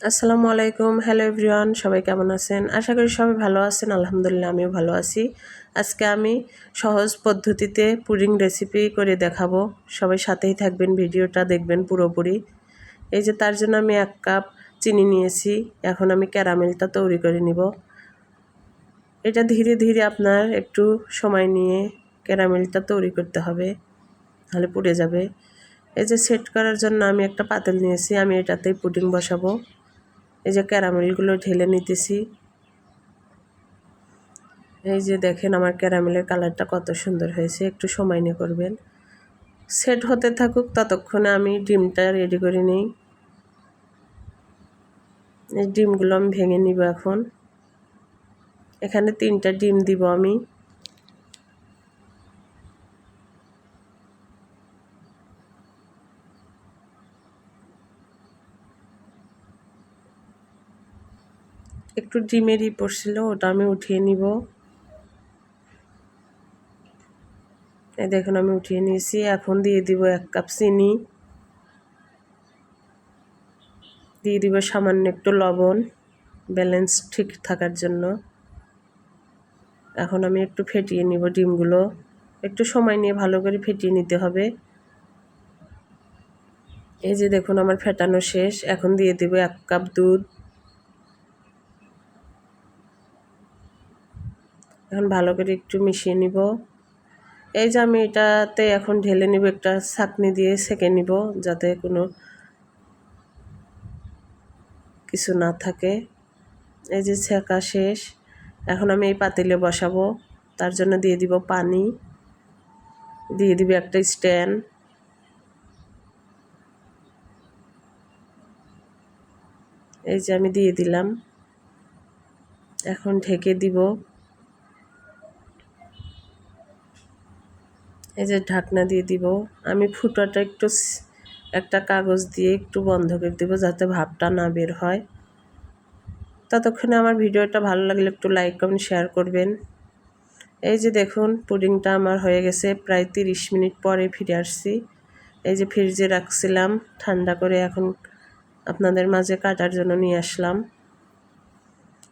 আসসালামু আলাইকুম, hello everyone, সবাই কেমন আছেন? আশা করি সবাই ভালো আছেন, আলহামদুলিল্লাহ আমিও ভালো আছি। আজকে আমি সহজ পদ্ধতিতে পুডিং রেসিপি করে দেখাবো। সবাই সাথেই থাকবেন, ভিডিওটা দেখবেন পুরোপুরি। এই যে তার জন্য আমি এক কাপ চিনি নিয়েছি, এখন আমি ক্যারামেলটা তৈরি করে নিব। এটা ধীরে ধীরে আপনার একটু সময় নিয়ে ক্যারামেলটা তৈরি করতে হবে, তাহলে পুড়ে যাবে। এই যে সেট করার জন্য আমি একটা পাতিল নিয়েছি, আমি এটাতেই পুডিং বসাবো। এই যে ক্যারামেলগুলো ঢেলে নিতেছি। এই যে দেখেন আমার ক্যারামেলের কালারটা কত সুন্দর হয়েছে, একটু সময় নিয়ে করবেন। সেট হতে থাকুক, ততক্ষণে আমি ডিমটা রেডি করে নিই। এই ডিমগুলো আমি ভেঙে নিব এখন। এখানে তিনটা ডিম দিব আমি। একটু ডিমেরই পড়ছিল, ওটা আমি উঠিয়ে নিব। এই দেখুন, আমি উঠিয়ে নিয়েছি। এখন দিয়ে দিব এক কাপ চিনি। দিয়ে দিব সামান্য একটু লবণ, ব্যালেন্স ঠিক থাকার জন্য। এখন আমি একটু ফেটিয়ে নিব ডিমগুলো। একটু সময় নিয়ে ভালো করে ফেটিয়ে নিতে হবে। এই যে দেখুন, আমার ফেটানো শেষ। এখন দিয়ে দেব এক কাপ দুধ। এখন ভালো করে একটু মিশিয়ে নিব। এই যে আমি এটাতে এখন ঢেলে নিব, একটা ছাকনি দিয়ে সেকে নিব যাতে কোনো কিছু না থাকে। এই যে ছেঁকা শেষ। এখন আমি এই পাতিলে বসাবো। তার জন্য দিয়ে দিব পানি। দিয়ে দিব একটা স্ট্যান্ড। এই যে আমি দিয়ে দিলাম। এখন ঢেকে দিব। এই যে ঢাকনা দিয়ে দিব। আমি ফুটাটা একটু একটা কাগজ দিয়ে একটু বন্ধ করে দেবো যাতে ভাবটা না বের হয়। ততক্ষণে আমার ভিডিওটা ভালো লাগলে একটু লাইক, কমেন্ট, শেয়ার করবেন। এই যে দেখুন, পুডিংটা আমার হয়ে গেছে, প্রায় তিরিশ মিনিট পরে ফিরে আসছি। এই যে ফ্রিজে রাখছিলাম, ঠান্ডা করে এখন আপনাদের মাঝে কাটার জন্য নিয়ে আসলাম।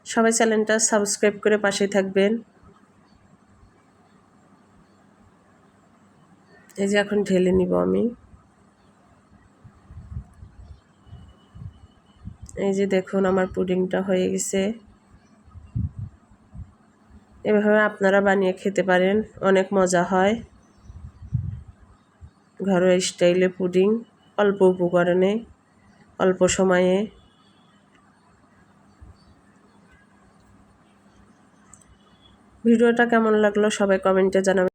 সবাই চ্যানেলটা সাবস্ক্রাইব করে পাশে থাকবেন। এই যে এখন ঢেলে নিব আমি। এই যে দেখুন আমার পুডিংটা হয়ে গেছে। এভাবে আপনারা বানিয়ে খেতে পারেন, অনেক মজা হয়। ঘরোয়া স্টাইলে পুডিং, অল্প উপকরণে, অল্প সময়ে। ভিডিওটা কেমন লাগল সবাই কমেন্টে জানাবেন।